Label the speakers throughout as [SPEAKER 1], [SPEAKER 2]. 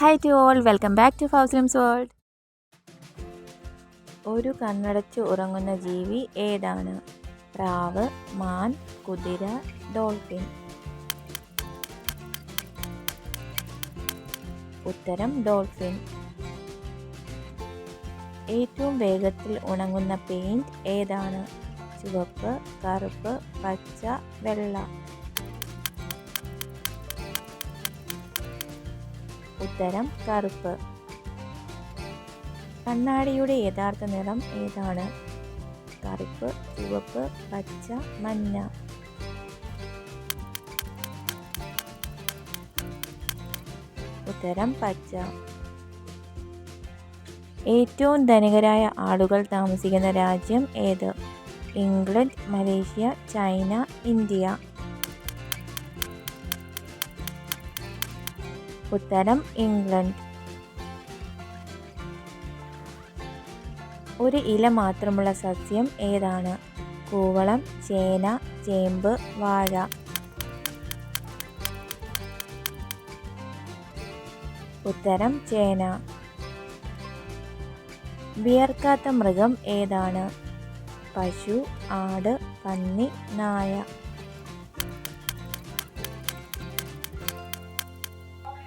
[SPEAKER 1] Hi to all welcome back to ഫൗസ്ലിംസ് world ഒരു കണ്ണടച്ച് ഉറങ്ങുന്ന ജീവി ഏതാണ്? പ്രാവ് മാൻ കുതിര ഡോൾഫിൻ. ഉത്തരം ഡോൾഫിൻ. ഏറ്റവും വേഗത്തിൽ ഉണങ്ങുന്ന പെയിന്റ് ഏതാണ്? ചുവപ്പ് കറുപ്പ് പച്ച വെള്ള. ഉത്തരം കറുപ്പ്. കണ്ണാടിയുടെ യഥാർത്ഥ നിറം ഏതാണ്? കറുപ്പ് ചുവപ്പ് പച്ച മഞ്ഞ. ഉത്തരം പച്ച. ഏറ്റവും ധനികരായ ആളുകൾ താമസിക്കുന്ന രാജ്യം ഏത്? England Malaysia China India. ഉത്തരം ഇംഗ്ലണ്ട്. ഒരു ഇല മാത്രമുള്ള സസ്യം ഏതാണ്? കൂവളം ചേന ചേമ്പ് വാഴ. ഉത്തരം ചേന. വിയർക്കാത്ത മൃഗം ഏതാണ്? പശു ആട് പന്നി നായ.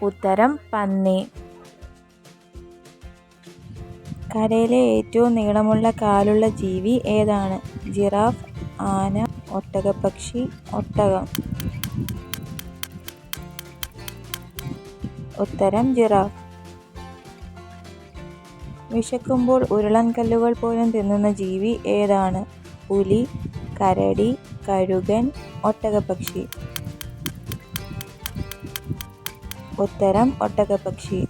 [SPEAKER 1] ഉത്തരം പന്നി. കരയിലെ ഏറ്റവും നീളമുള്ള കാലുള്ള ജീവി ഏതാണ്? ജിറാഫ് ആന ഒട്ടകപ്പക്ഷി ഒട്ടകം. ഉത്തരം ജിറാഫ്. വിശക്കുമ്പോൾ ഉരുളൻ കല്ലുകൾ പോലും തിന്നുന്ന ജീവി ഏതാണ്? പുലി കരടി കഴുകൻ ഒട്ടകപ്പക്ഷി. ഉത്തരം ഒട്ടകപ്പക്ഷി.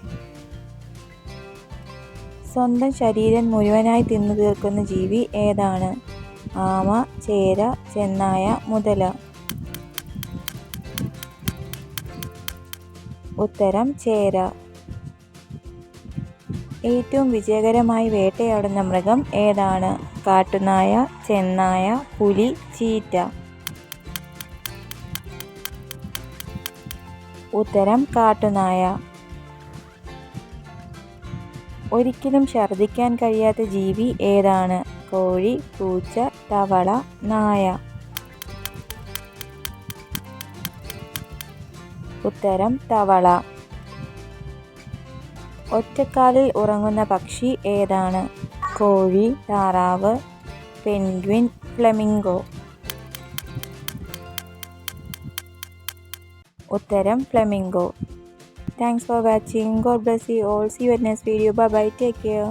[SPEAKER 1] സ്വന്തം ശരീരം മുഴുവനായി തിന്നു തീർക്കുന്ന ജീവി ഏതാണ്? ആമ ചേര ചെന്നായ മുതല. ഉത്തരം ചേര. ഏറ്റവും വിജയകരമായി വേട്ടയാടുന്ന മൃഗം ഏതാണ്? കാട്ടുനായ ചെന്നായ പുലി ചീറ്റ. ഉത്തരം കാട്ടുനായ. ഒരിക്കലും ഛർദ്ദിക്കാൻ കഴിയാത്ത ജീവി ഏതാണ്? കോഴി പൂച്ച തവള നായ. ഉത്തരം തവള. ഒറ്റക്കാലിൽ ഉറങ്ങുന്ന പക്ഷി ഏതാണ്? കോഴി താറാവ് പെൻഗ്വിൻ ഫ്ലെമിംഗോ. ഉത്തരം flamingo. Thanks for watching God bless you all see you next video bye bye take care